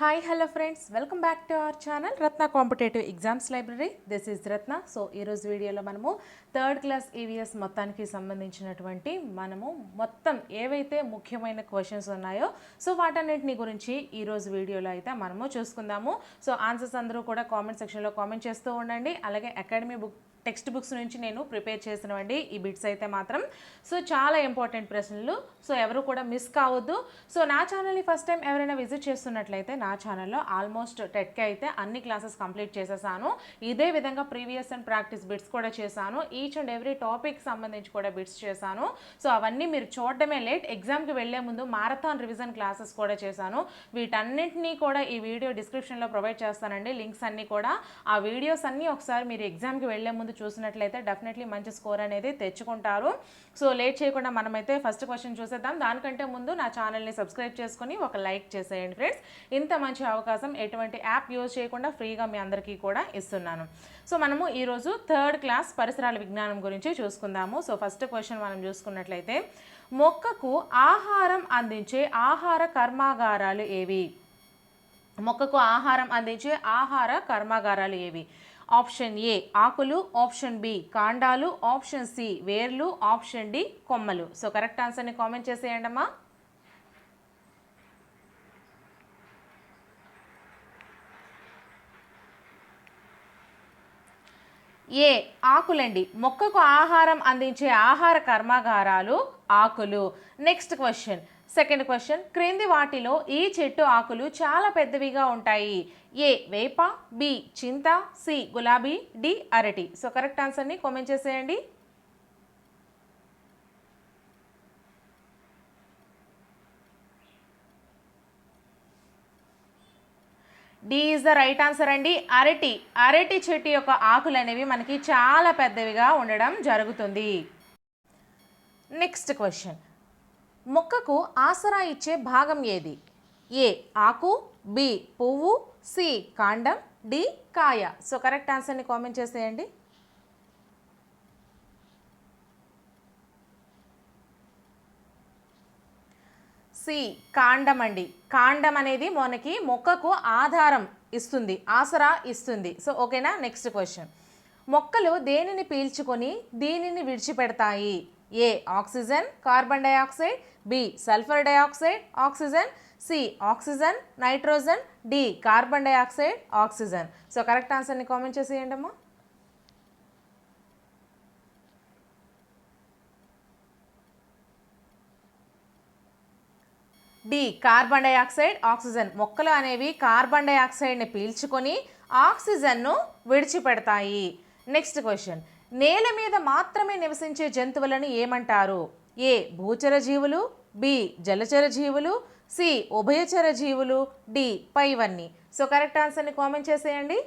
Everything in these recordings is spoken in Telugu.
Hi hello friends welcome back to our channel Ratna competitive exams library this is Ratna so ఈరోజు వీడియోలో మనము థర్డ్ క్లాస్ ఈవీఎస్ మొత్తానికి సంబంధించినటువంటి మనము మొత్తం ఏవైతే ముఖ్యమైన క్వశ్చన్స్ ఉన్నాయో సో వాటన్నింటిని గురించి ఈరోజు వీడియోలో అయితే మనము చూసుకుందాము. సో ఆన్సర్స్ అందరూ కూడా కామెంట్ సెక్షన్లో కామెంట్ చేస్తూ ఉండండి. అలాగే అకాడమీ బుక్ టెక్స్ట్ బుక్స్ నుంచి నేను ప్రిపేర్ చేసినవండి. ఈ బిట్స్ అయితే మాత్రం. సో చాలా ఇంపార్టెంట్ ప్రశ్నలు. సో ఎవరు కూడా మిస్ కావద్దు. సో నా ఛానల్ని ఫస్ట్ టైం ఎవరైనా విజిట్ చేస్తున్నట్లయితే నా ఛానల్లో ఆల్మోస్ట్ టెట్కి అయితే అన్ని క్లాసెస్ కంప్లీట్ చేసేసాను. ఇదే విధంగా ప్రీవియస్ అండ్ ప్రాక్టీస్ బిట్స్ కూడా చేశాను. ఈచ్ అండ్ ఎవ్రీ టాపిక్ సంబంధించి కూడా బిట్స్ చేశాను. సో అవన్నీ మీరు చూడడమే లేట్. ఎగ్జామ్కి వెళ్ళే ముందు మారథాన్ రివిజన్ క్లాసెస్ కూడా చేశాను. వీటన్నింటినీ కూడా ఈ వీడియో డిస్క్రిప్షన్లో ప్రొవైడ్ చేస్తానండి. లింక్స్ అన్నీ కూడా. ఆ వీడియోస్ అన్నీ ఒకసారి మీరు ఎగ్జామ్కి వెళ్ళే ముందు చూసినట్లయితే డెఫినెట్లీ మంచి స్కోర్ అనేది తెచ్చుకుంటారు. సో లేట్ చేయకుండా మనమైతే ఫస్ట్ క్వశ్చన్ చూసేద్దాం. దానికంటే ముందు నా ఛానల్ని సబ్స్క్రైబ్ చేసుకొని ఒక లైక్ చేసేయండి ఫ్రెండ్స్ ఇంత మంచి అవకాశం ఎటువంటి యాప్ యూజ్ చేయకుండా ఫ్రీగా మీ అందరికీ కూడా ఇస్తున్నాను. సో మనము ఈరోజు థర్డ్ క్లాస్ పరిసరాల విజ్ఞానం గురించి చూసుకుందాము. సో ఫస్ట్ క్వశ్చన్ మనం చూసుకున్నట్లయితే మొక్కకు ఆహారం అందించే ఆహార కర్మాగారాలు ఏవి? మొక్కకు ఆహారం అందించే ఆహార కర్మాగారాలు ఏవి? ఆప్షన్ ఏ ఆకులు ఆప్షన్ బి కాండాలు ఆప్షన్ సి వేర్లు ఆప్షన్ డి కొమ్మలు. సో కరెక్ట్ ఆన్సర్ని కామెంట్ చేసేయండి అమ్మా. ఏ ఆకులండి. మొక్కకు ఆహారం అందించే ఆహార కర్మాగారాలు ఆకులు. నెక్స్ట్ క్వశ్చన్ సెకండ్ క్వశ్చన్ క్రింది వాటిలో ఈ చెట్టు ఆకులు చాలా పెద్దవిగా ఉంటాయి. ఏ వేప బి చింత సి గులాబీ డి అరటి. సో కరెక్ట్ ఆన్సర్ని కామెంట్ చేసేయండి. D is the right answer అండి. అరటి. అరటి చెట్టు యొక్క ఆకులు అనేవి మనకి చాలా పెద్దవిగా ఉండడం జరుగుతుంది. నెక్స్ట్ క్వశ్చన్ మొక్కకు ఆసరా ఇచ్చే భాగం ఏది? ఏ ఆకు బి పువ్వు సి కాండం డి కాయ. సో కరెక్ట్ ఆన్సర్ని కామెంట్ చేసేయండి. సి కాండం అండి. కాండం అనేది మనకి మొక్కకు ఆధారం ఇస్తుంది ఆసరా ఇస్తుంది. సో ఓకేనా? Next question. మొక్కలు దేనిని పీల్చుకొని దీనిని విడిచిపెడతాయి? A oxygen carbon dioxide B sulphur dioxide oxygen C oxygen nitrogen D carbon dioxide oxygen so correct ఆన్సర్ని కామెంట్ చేసేయండి అమ్మా. డి కార్బన్ డైఆక్సైడ్ ఆక్సిజన్ మొక్కలు అనేవి కార్బన్ డైఆక్సైడ్ని పీల్చుకొని ఆక్సిజన్ను విడిచిపెడతాయి. నెక్స్ట్ క్వశ్చన్ నేల మీద మాత్రమే నివసించే జంతువులను ఏమంటారు? ఏ భూచర జీవులు బి జలచర జీవులు సి ఉభయచర జీవులు డి పైవన్నీ. సో కరెక్ట్ ఆన్సర్ని కామెంట్ చేసేయండి.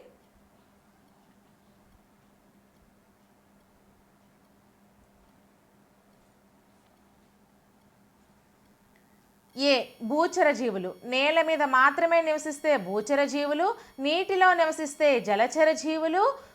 ఏ భూచర జీవులు నేల మీద మాత్రమే నివసిస్తే భూచర జీవులు నీటిలో నివసిస్తే జలచర జీవులు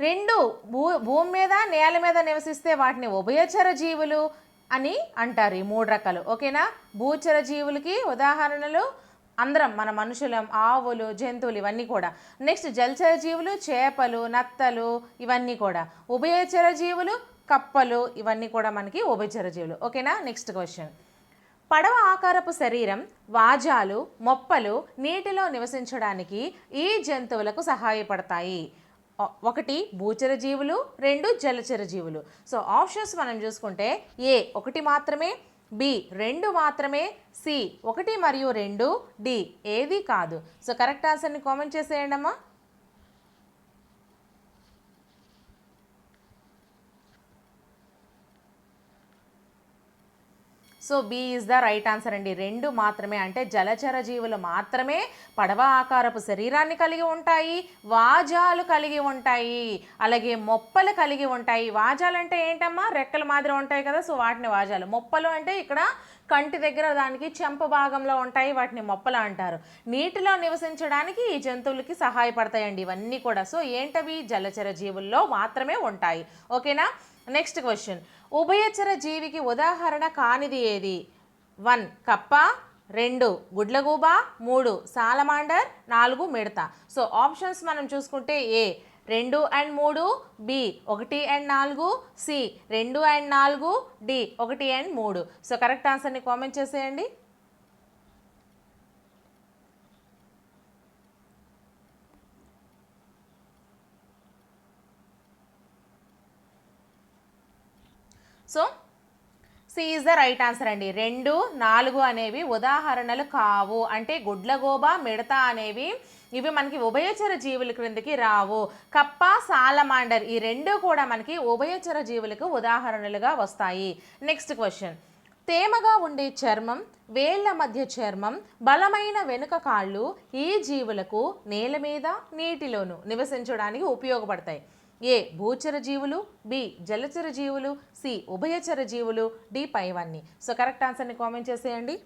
రెండు భూ భూమి మీద నేల మీద నివసిస్తే వాటిని ఉభయచర జీవులు అని అంటారు ఈ మూడు రకాలు. ఓకేనా? భూచర జీవులకి ఉదాహరణలు అందరం మన మనుషులం ఆవులు జంతువులు ఇవన్నీ కూడా. నెక్స్ట్ జలచర జీవులు చేపలు నత్తలు ఇవన్నీ కూడా. ఉభయచర జీవులు కప్పలు ఇవన్నీ కూడా మనకి ఉభయచర జీవులు ఓకేనా? Next question. పడవ ఆకారపు శరీరం వాజాలు మొప్పలు నీటిలో నివసించడానికి ఈ జంతువులకు సహాయపడతాయి. ఒకటి భూచర జీవులు రెండు జలచర జీవులు సో ఆప్షన్స్ మనం చూసుకుంటే ఏ ఒకటి మాత్రమే బి రెండు మాత్రమే సి ఒకటి మరియు రెండు డి ఏది కాదు. సో కరెక్ట్ ఆన్సర్ని కామెంట్ చేసేయండి అమ్మా so B is the right answer అండి. రెండు మాత్రమే అంటే జలచర జీవులు మాత్రమే పడవ ఆకారపు శరీరాన్ని కలిగి ఉంటాయి వాజాలు కలిగి ఉంటాయి అలాగే మొప్పలు కలిగి ఉంటాయి. వాజాలు అంటే ఏంటమ్మా? రెక్కల మాదిరి ఉంటాయి కదా సో వాటిని వాజాలు. మొప్పలు అంటే ఇక్కడ కంటి దగ్గర దానికి చెంప భాగంలో ఉంటాయి వాటిని మొప్పలు అంటారు. నీటిలో నివసించడానికి ఈ జంతువులకి సహాయపడతాయండి ఇవన్నీ కూడా. సో ఏంటవి? జలచర జీవుల్లో మాత్రమే ఉంటాయి. ఓకేనా? నెక్స్ట్ క్వశ్చన్ ఉభయచర జీవికి ఉదాహరణ కానిది ఏది? వన్ కప్ప. రెండు గుడ్లగూబ. మూడు సాలమాండర్. నాలుగు మిడత. సో ఆప్షన్స్ మనం చూసుకుంటే ఏ రెండు అండ్ మూడు బి ఒకటి అండ్ నాలుగు సి రెండు అండ్ నాలుగు డి ఒకటి అండ్ మూడు. సో కరెక్ట్ ఆన్సర్ని కామెంట్ చేసేయండి. So C is the right answer అండి. రెండు నాలుగు అనేవి ఉదాహరణలు కావు. అంటే గుడ్లగోబ మిడత అనేవి ఇవి మనకి ఉభయచర జీవుల క్రిందికి రావు. కప్ప సాలమాండర్ ఈ రెండు కూడా మనకి ఉభయచర జీవులకు ఉదాహరణలుగా వస్తాయి. Next question. తేమగా ఉండే చర్మం వేళ్ళ మధ్య చర్మం బలమైన వెనుక కాళ్ళు ఈ జీవులకు నేల మీద నీటిలోను నివసించడానికి ఉపయోగపడతాయి. ఏ భూచర జీవులు బి జలచర జీవులు సి ఉభయచర జీవులు డి పైవన్నీ. సో కరెక్ట్ ఆన్సర్ని కామెంట్ చేసేయండి.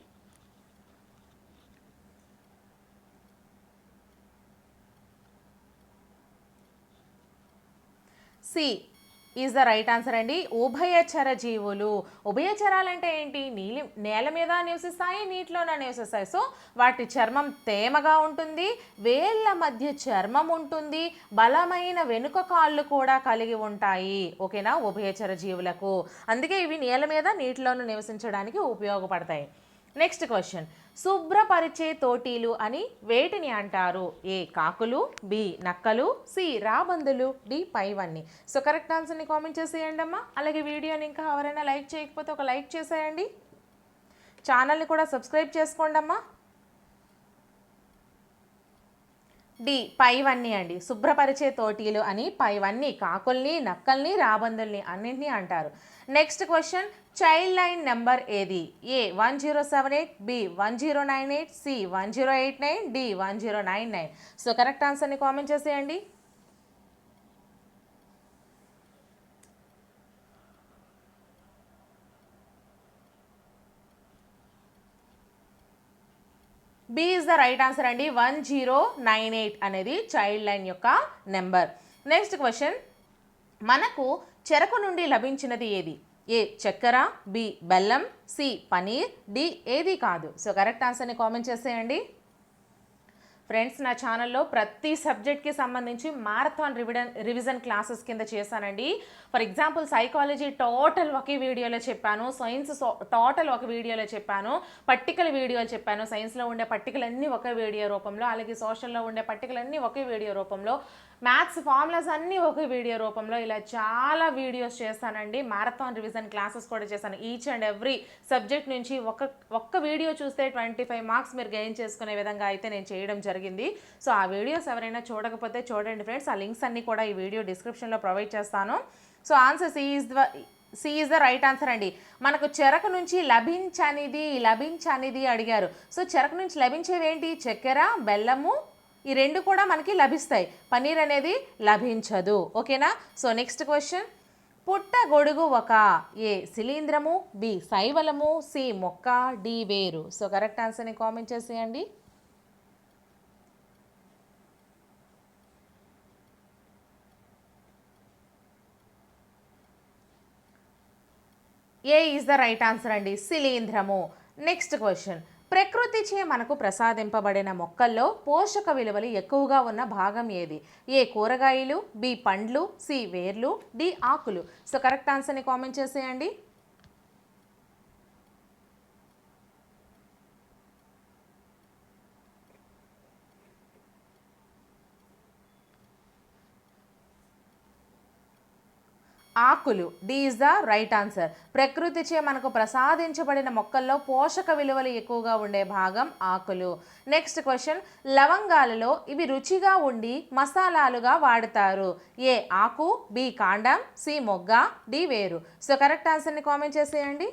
C is the right answer అండి. ఉభయచర జీవులు. ఉభయచరాలంటే ఏంటి? నీలి నేల మీద నివసిస్తాయి నీటిలోన నివసిస్తాయి. సో వాటి చర్మం తేమగా ఉంటుంది వేళ్ళ మధ్య చర్మం ఉంటుంది బలమైన వెనుక కాళ్ళు కూడా కలిగి ఉంటాయి. ఓకేనా? ఉభయచర జీవులకు. అందుకే ఇవి నేల మీద నీటిలోనూ నివసించడానికి ఉపయోగపడతాయి. నెక్స్ట్ క్వశ్చన్ శుభ్రపరిచే తోటీలు అని వేటిని అంటారు? ఏ కాకులు బి నక్కలు సి రాబందులు డి పైవన్నీ. సో కరెక్ట్ ఆన్సర్ని కామెంట్ చేసేయండి అమ్మా. అలాగే వీడియోని ఇంకా ఎవరైనా లైక్ చేయకపోతే ఒక లైక్ చేసేయండి. ఛానల్ని కూడా సబ్స్క్రైబ్ చేసుకోండి అమ్మా. డి పైవన్నీ అండి. శుభ్రపరిచే తోటీలు అని పైవన్నీ కాకుల్ని నక్కల్ని రాబందుల్ని అన్నింటినీ అంటారు. Next question child line number ఏది? A one zero seven eight B one zero nine eight C one zero eight nine D one zero nine nine. So correct ఆన్సర్ని కామెంట్ చేసేయండి. B is the right answer అండి. వన్ జీరో నైన్ ఎయిట్ అనేది చైల్డ్ లైన్ యొక్క నెంబర్ నెక్స్ట్ క్వశ్చన్ మనకు చెరకు నుండి లభించినది ఏది? ఏ చక్కెర బి బెల్లం సి పనీర్ డి ఏది కాదు. సో కరెక్ట్ ఆన్సర్ని కామెంట్ చేసేయండి. ఫ్రెండ్స్ నా ఛానల్లో ప్రతి సబ్జెక్ట్కి సంబంధించి మారథాన్ రివిడన్ రివిజన్ క్లాసెస్ కింద చేశానండి. ఫర్ ఎగ్జాంపుల్ సైకాలజీ టోటల్ ఒకే వీడియోలో చెప్పాను. సైన్స్ టోటల్ ఒక వీడియోలో చెప్పాను. పట్టికల వీడియోలు చెప్పాను. సైన్స్లో ఉండే పట్టికలన్నీ ఒకే వీడియో రూపంలో అలాగే సోషల్లో ఉండే పట్టికలన్నీ ఒకే వీడియో రూపంలో. మ్యాథ్స్ ఫార్ములాస్ అన్నీ ఒక వీడియో రూపంలో ఇలా చాలా వీడియోస్ చేస్తానండి. మారథాన్ రివిజన్ క్లాసెస్ కూడా చేశాను ఈచ్ అండ్ ఎవ్రీ సబ్జెక్ట్ నుంచి ఒక ఒక్క వీడియో చూస్తే ట్వంటీ ఫైవ్ మార్క్స్ మీరు గెయిన్ చేసుకునే విధంగా అయితే నేను చేయడం జరిగింది. సో ఆ వీడియోస్ ఎవరైనా చూడకపోతే చూడండి ఫ్రెండ్స్ ఆ లింక్స్ అన్నీ కూడా ఈ వీడియో డిస్క్రిప్షన్లో ప్రొవైడ్ చేస్తాను. So answer C is the C is the right answer అండి. మనకు చెరకు నుంచి లభించనిది లభించనిది అడిగారు. సో చెరకు నుంచి లభించేవి ఏంటి? చక్కెర బెల్లము ఈ రెండు కూడా మనకి లభిస్తాయి. పన్నీర్ అనేది లభించదు. ఓకేనా? సో నెక్స్ట్ క్వశ్చన్ పుట్ట గొడుగు ఒక ఏ శిలీంద్రము బి శైవలము సి మొక్క డి వేరు. సో కరెక్ట్ ఆన్సర్ని కామెంట్ చేసేయండి. A is the right answer అండి. శిలీంధ్రము నెక్స్ట్ క్వశ్చన్ ప్రకృతిచే మనకు ప్రసాదింపబడిన మొక్కల్లో పోషక విలువలు ఎక్కువగా ఉన్న భాగం ఏది? ఏ కూరగాయలు బి పండ్లు సి వేర్లు డి ఆకులు. సో కరెక్ట్ ఆన్సర్ని కామెంట్ చేసేయండి. ఆకులు. D is the right answer ప్రకృతిచే మనకు ప్రసాదించబడిన మొక్కల్లో పోషక విలువలు ఎక్కువగా ఉండే భాగం ఆకులు. నెక్స్ట్ క్వశ్చన్ లవంగాలలో ఇవి రుచిగా ఉండి మసాలాలుగా వాడతారు. ఏ ఆకు బి కాండం సి మొగ్గ డి వేరు. సో కరెక్ట్ ఆన్సర్ని కామెంట్ చేసేయండి.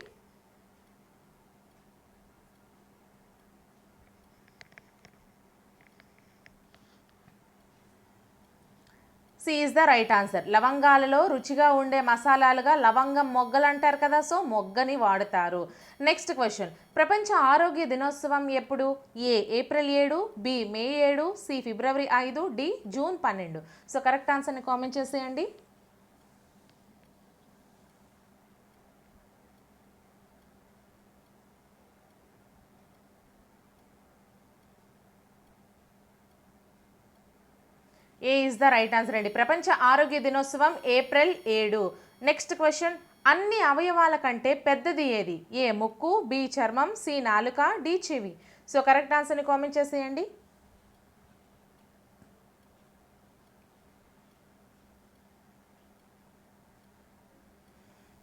C is the right answer. లవంగాలలో రుచిగా ఉండే మసాలాలుగా లవంగం మొగ్గలు అంటారు కదా సో మొగ్గని వాడతారు. Next question. ప్రపంచ ఆరోగ్య దినోత్సవం ఎప్పుడు? ఏ ఏప్రిల్ ఏడు బి మే ఏడు సి ఫిబ్రవరి ఐదు డి జూన్ పన్నెండు. సో కరెక్ట్ ఆన్సర్ని కామెంట్ చేసేయండి. A is the right answer అండి. ప్రపంచ ఆరోగ్య దినోత్సవం ఏప్రిల్ ఏడు. నెక్స్ట్ క్వశ్చన్ అన్ని అవయవాల కంటే పెద్దది ఏది? ఏ ముక్కు బి చర్మం సి నాలుక డి చెవి. సో కరెక్ట్ ఆన్సర్ని కామెంట్ చేసేయండి.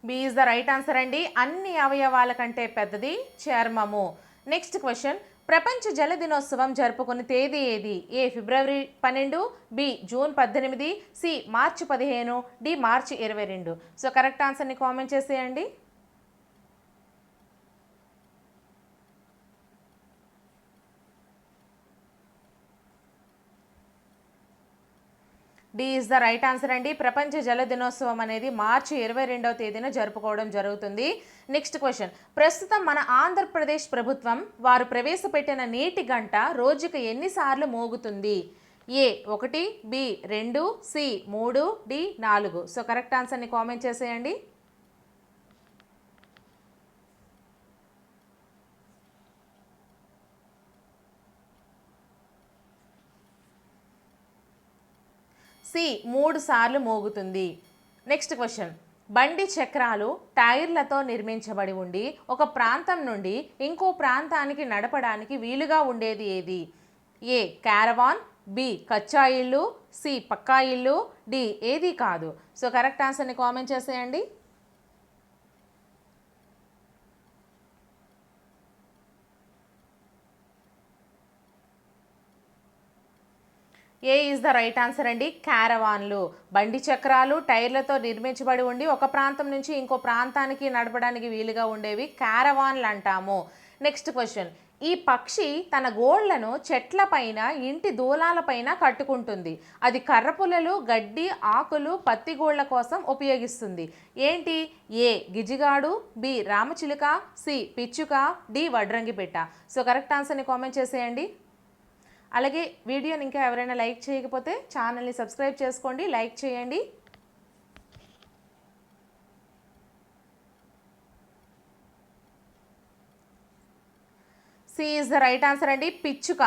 B is the right answer అండి. అన్ని అవయవాల కంటే పెద్దది చర్మము. నెక్స్ట్ క్వశ్చన్ ప్రపంచ జల దినోత్సవం జరుపుకునే తేదీ ఏది? ఏ ఫిబ్రవరి పన్నెండు బి జూన్ పద్దెనిమిది సి మార్చి పదిహేను డి మార్చి ఇరవై రెండు. సో కరెక్ట్ ఆన్సర్ని కామెంట్ చేసేయండి. D is the right answer అండి. ప్రపంచ జల దినోత్సవం అనేది మార్చి ఇరవై రెండవ తేదీన జరుపుకోవడం జరుగుతుంది. Next question. ప్రస్తుతం మన ఆంధ్రప్రదేశ్ ప్రభుత్వం వారు ప్రవేశపెట్టిన నీటి గంట రోజుకు ఎన్నిసార్లు మోగుతుంది? ఏ ఒకటి బి రెండు సి మూడు డి నాలుగు. సో కరెక్ట్ ఆన్సర్ని కామెంట్ చేసేయండి. సి మూడు సార్లు మోగుతుంది. Next question. బండి చక్రాలు టైర్లతో నిర్మించబడి ఉండి ఒక ప్రాంతం నుండి ఇంకో ప్రాంతానికి నడపడానికి వీలుగా ఉండేది ఏది? ఏ. Caravan B. కచ్చా ఇల్లు సి. పక్కా ఇల్లు డి. ఏది కాదు. సో కరెక్ట్ ఆన్సర్ని కామెంట్ చేసేయండి. A is the right answer అండి? క్యారవాన్లు. బండి చక్రాలు టైర్లతో నిర్మించబడి ఉండి ఒక ప్రాంతం నుంచి ఇంకో ప్రాంతానికి నడపడానికి వీలుగా ఉండేవి క్యారవాన్లు అంటాము. Next question. ఈ పక్షి తన గోళ్ళను చెట్లపైన ఇంటి దూలాలపైన కట్టుకుంటుంది. అది కర్రపుల్లలు గడ్డి ఆకులు పత్తి గోళ్ళ కోసం ఉపయోగిస్తుంది. ఏంటి? ఏ. గిజిగాడు బి. రామచిలుక సి. పిచ్చుక డి. వడ్రంగిపెట్ట. సో కరెక్ట్ ఆన్సర్ని కామెంట్ చేసేయండి. అలాగే వీడియోని ఇంకా ఎవరైనా లైక్ చేయకపోతే ఛానల్ని సబ్స్క్రైబ్ చేసుకోండి లైక్ చేయండి. C is the right answer అండి పిచ్చుక.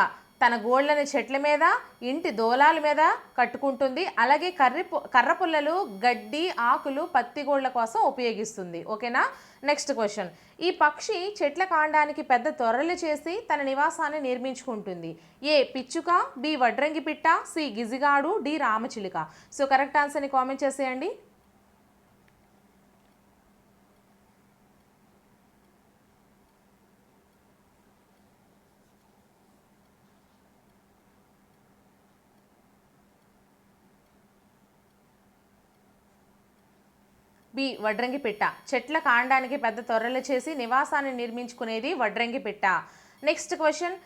తన గోళ్ళని చెట్ల మీద ఇంటి దోలాల మీద కట్టుకుంటుంది. అలాగే కర్రి పు- కర్ర పుల్లలు గడ్డి ఆకులు పత్తి గోళ్ళ కోసం ఉపయోగిస్తుంది. ఓకేనా? Next question. ఈ పక్షి చెట్ల కాండానికి పెద్ద తొర్రలు చేసి తన నివాసాన్ని నిర్మించుకుంటుంది. ఏ పిచ్చుక బి వడ్రంగి పిట్ట సి గిజిగాడు డి రామచిలుక. సో కరెక్ట్ ఆన్సర్ని కామెంట్ చేసేయండి. బి వడ్రంగి పిట్ట చెట్ల కాండానికి పెద్ద తొర్రలు చేసి నివాసాన్ని నిర్మించుకునేది వడ్రంగి పిట్ట నెక్స్ట్ క్వశ్చన్.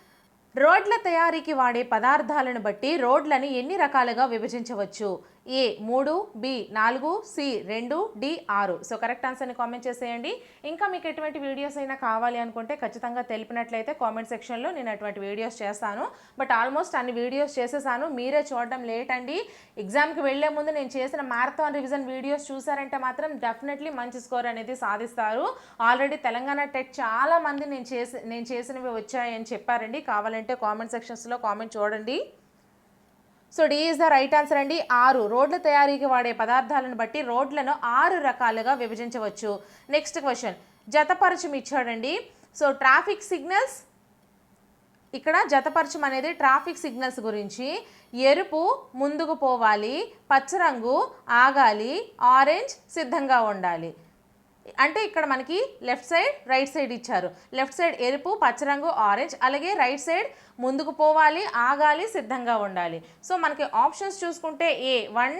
రోడ్ల తయారీకి వాడే పదార్థాలను బట్టి రోడ్లని ఎన్ని రకాలుగా విభజించవచ్చు? ఏ మూడు బి నాలుగు సి రెండు డి ఆరు. సో కరెక్ట్ ఆన్సర్ని కామెంట్ చేసేయండి. ఇంకా మీకు ఎటువంటి వీడియోస్ అయినా కావాలి అనుకుంటే ఖచ్చితంగా తెలిపినట్లయితే కామెంట్ సెక్షన్లో నేను అటువంటి వీడియోస్ చేస్తాను. బట్ ఆల్మోస్ట్ అన్ని వీడియోస్ చేసేసాను. మీరే చూడడం లేట్ అండి. ఎగ్జామ్కి వెళ్ళే ముందు నేను చేసిన మ్యారథాన్ రివిజన్ వీడియోస్ చూసారంటే మాత్రం డెఫినెట్లీ మంచి స్కోర్ అనేది సాధిస్తారు. ఆల్రెడీ తెలంగాణ టెట్ చాలా మంది నేను చేసి నేను చేసినవి వచ్చాయని చెప్పారండి. కావాలంటే కామెంట్ సెక్షన్స్లో కామెంట్ చూడండి. So D is the right answer అండి. ఆరు రోడ్ల తయారీకి వాడే పదార్థాలను బట్టి రోడ్లను ఆరు రకాలుగా విభజించవచ్చు. నెక్స్ట్ క్వశ్చన్ జతపరచం ఇచ్చాడండి. సో ట్రాఫిక్ సిగ్నల్స్ ఇక్కడ జతపరచం అనేది ట్రాఫిక్ సిగ్నల్స్ గురించి. ఎరుపు ముందుకు పోవాలి పచ్చరంగు ఆగాలి ఆరెంజ్ సిద్ధంగా ఉండాలి. అంటే ఇక్కడ మనకి లెఫ్ట్ సైడ్ రైట్ సైడ్ ఇచ్చారు. లెఫ్ట్ సైడ్ ఎరుపు పచ్చరంగు ఆరెంజ్ అలాగే రైట్ సైడ్ ముందుకు పోవాలి ఆగాలి సిద్ధంగా ఉండాలి. సో మనకి ఆప్షన్స్ చూసుకుంటే A one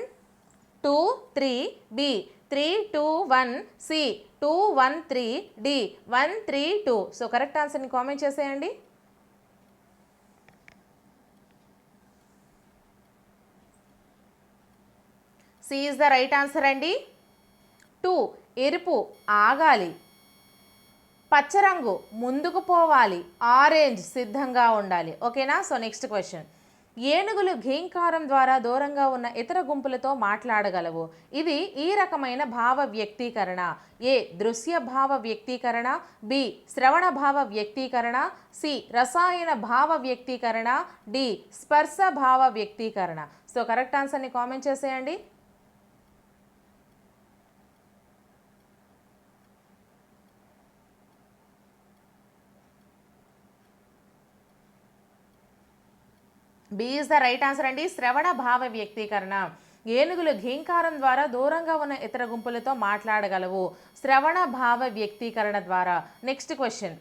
two three B three two one C two one three D one three two. So correct ఆన్సర్ని కామెంట్ చేసేయండి. C is the right answer అండి. టూ ఎరుపు ఆగాలి. పచ్చరంగు ముందుకు పోవాలి. ఆరెంజ్ సిద్ధంగా ఉండాలి. ఓకేనా? So next question. ఏనుగులు ఘీంకారం ద్వారా దూరంగా ఉన్న ఇతర గుంపులతో మాట్లాడగలవు. ఇది ఈ రకమైన భావ వ్యక్తీకరణ. ఏ దృశ్య భావ వ్యక్తీకరణ. బి శ్రవణ భావ వ్యక్తీకరణ. సి రసాయన భావ వ్యక్తీకరణ. డి స్పర్శ భావ వ్యక్తీకరణ. సో కరెక్ట్ ఆన్సర్ని కామెంట్ చేసేయండి. B is the right answer అండి. శ్రవణ భావ వ్యక్తీకరణ. ఏనుగులు ఘీంకారం ద్వారా దూరంగా ఉన్న ఇతర గుంపులతో మాట్లాడగలవు. శ్రవణ భావ వ్యక్తీకరణ ద్వారా. నెక్స్ట్ క్వశ్చన్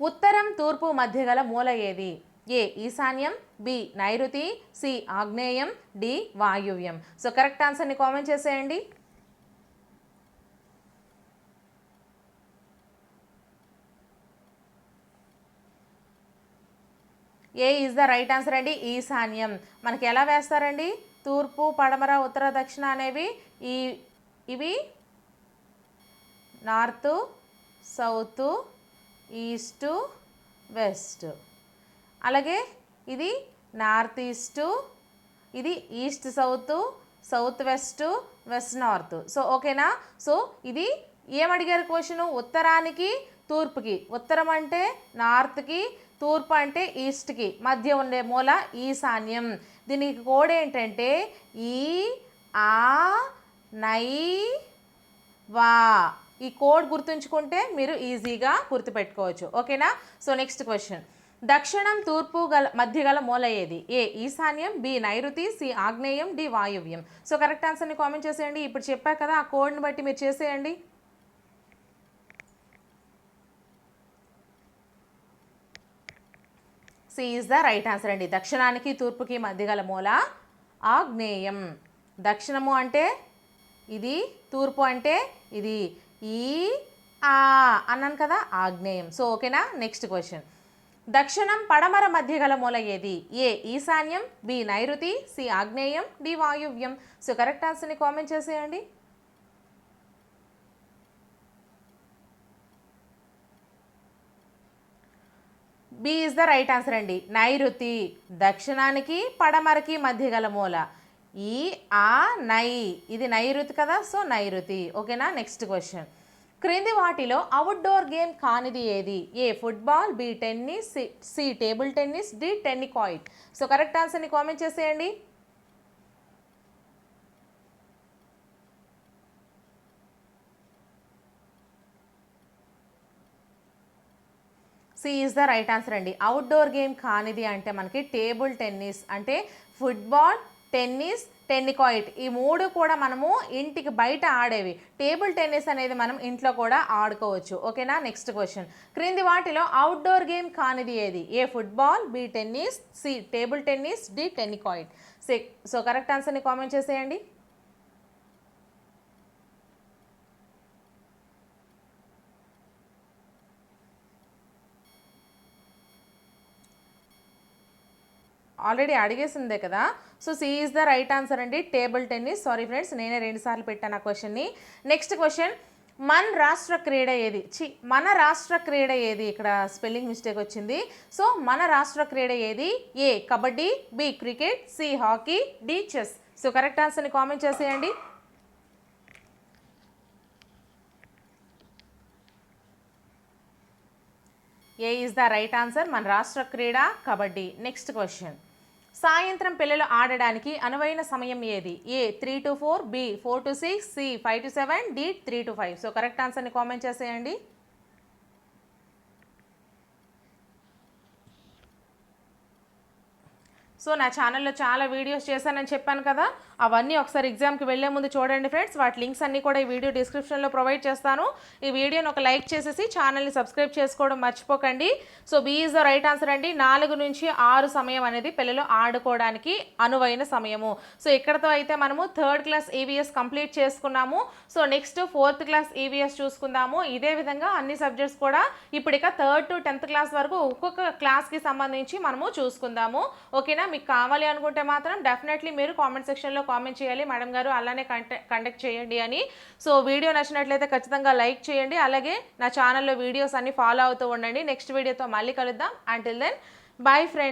ఉత్తరం తూర్పు మధ్య గల మూల ఏది? ఏ. ఈశాన్యం బి. నైరుతి సి. ఆగ్నేయం డి. వాయువ్యం. సో కరెక్ట్ ఆన్సర్ని కామెంట్ చేసేయండి. A is the right answer అండి. E ఈశాన్యం మనకి ఎలా వేస్తారండి? తూర్పు పడమర ఉత్తర దక్షిణ అనేవి ఈ ఇవి నార్త్ సౌత్ ఈస్ట్ వెస్ట్. అలాగే ఇది నార్త్ ఈస్ట్ ఇది east south south west west north. So ఓకేనా? సో ఇది ఏమడిగారు క్వశ్చను? ఉత్తరానికి తూర్పుకి. ఉత్తరం అంటే నార్త్కి తూర్పు అంటే ఈస్ట్కి మధ్య ఉండే మూల ఈశాన్యం. దీనికి కోడ్ ఏంటంటే ఈ ఆ నై వా. ఈ కోడ్ గుర్తుంచుకుంటే మీరు ఈజీగా గుర్తుపెట్టుకోవచ్చు. ఓకేనా? సో నెక్స్ట్ క్వశ్చన్ దక్షిణం తూర్పు గల మధ్య గల మూల ఏది? ఏ ఈశాన్యం బి నైరుతి సి ఆగ్నేయం డి వాయువ్యం. సో కరెక్ట్ ఆన్సర్ని కామెంట్ చేసేయండి. ఇప్పుడు చెప్పా కదా ఆ కోడ్ని బట్టి మీరు చేసేయండి. C is the right answer అండి. దక్షిణానికి తూర్పుకి మధ్య గల మూల ఆగ్నేయం. దక్షిణము అంటే ఇది తూర్పు అంటే ఇది. ఈ ఆ అన్నాను కదా ఆగ్నేయం. సో ఓకేనా? Next question. దక్షిణం పడమర మధ్య గల మూల ఏది? ఏ ఈశాన్యం బి నైరుతి సి ఆగ్నేయం డి వాయువ్యం. సో కరెక్ట్ ఆన్సర్ని కామెంట్ చేసేయండి. B is the right answer అండి. నైరుతి. దక్షిణానికి పడమరకి మధ్య గల మూల. ఈ ఆ నై. ఇది నైరుతి కదా సో నైరుతి. ఓకేనా? Next question. క్రింది వాటిలో అవుట్డోర్ గేమ్ కానిది ఏది? A football B tennis C C table tennis D tennikoit. So correct ఆన్సర్ని కామెంట్ చేసేయండి. C is the right answer అండి. అవుట్డోర్ గేమ్ కానిది అంటే మనకి టేబుల్ టెన్నిస్ అంటే ఫుట్బాల్ టెన్నిస్ టెన్నికాయిట్ ఈ మూడు కూడా మనము ఇంటికి బయట ఆడేవి. టేబుల్ టెన్నిస్ అనేది మనం ఇంట్లో కూడా ఆడుకోవచ్చు. ఓకేనా? Next question. క్రింది వాటిలో అవుట్డోర్ గేమ్ కానిది ఏది? A football B tennis C table tennis D tennikoit. So correct ఆన్సర్ని కామెంట్ చేసేయండి. ఆల్రెడీ అడిగేసిందే కదా. So C is the right answer అండి. టేబుల్ టెన్నిస్ సారీ ఫ్రెండ్స్ నేనే రెండుసార్లు పెట్టాను ఆ క్వశ్చన్ని నెక్స్ట్ క్వశ్చన్ మన రాష్ట్ర క్రీడ ఏది? చి మన రాష్ట్ర క్రీడ ఏది? ఇక్కడ స్పెల్లింగ్ మిస్టేక్ వచ్చింది. సో మన రాష్ట్ర క్రీడ ఏది? A kabaddi B cricket C hockey D chess so correct ఆన్సర్ని కామెంట్ చేసేయండి. A is the right answer మన రాష్ట్ర క్రీడ కబడ్డీ. నెక్స్ట్ క్వశ్చన్ సాయంత్రం పిల్లలు ఆడడానికి అనువైన సమయం ఏది? A three to four B four to six C five to seven D three to five so correct ఆన్సర్ని కామెంట్ చేసేయండి. సో నా ఛానల్లో చాలా వీడియోస్ చేశానని చెప్పాను కదా అవన్నీ ఒకసారి ఎగ్జామ్కి వెళ్ళే ముందు చూడండి ఫ్రెండ్స్ వాటి లింక్స్ అన్నీ కూడా ఈ వీడియో డిస్క్రిప్షన్లో ప్రొవైడ్ చేస్తాను. ఈ వీడియోని ఒక లైక్ చేసేసి ఛానల్ని సబ్స్క్రైబ్ చేసుకోవడం మర్చిపోకండి. So B is the right answer అండి. నాలుగు నుంచి ఆరు సమయం అనేది పిల్లలు ఆడుకోవడానికి అనువైన సమయము. సో ఇక్కడతో అయితే మనము థర్డ్ క్లాస్ ఈవీఎస్ కంప్లీట్ చేసుకున్నాము. So next fourth class EVS చూసుకుందాము. ఇదే విధంగా అన్ని సబ్జెక్ట్స్ కూడా ఇప్పుడు ఇక థర్డ్ టు టెన్త్ క్లాస్ వరకు ఒక్కొక్క క్లాస్కి సంబంధించి మనము చూసుకుందాము. ఓకేనా మీకు కావాలి అనుకుంటే మాత్రం డెఫినెట్లీ మీరు కామెంట్ సెక్షన్లో కామెంట్ చేయాలి. మేడం గారు అలానే కండక్ట్ చేయండి అని. సో వీడియో నచ్చినట్లయితే ఖచ్చితంగా లైక్ చేయండి. అలాగే నా ఛానల్లో వీడియోస్ అన్ని ఫాలో అవుతూ ఉండండి. నెక్స్ట్ వీడియోతో మళ్ళీ కలుద్దాం. Until then bye friends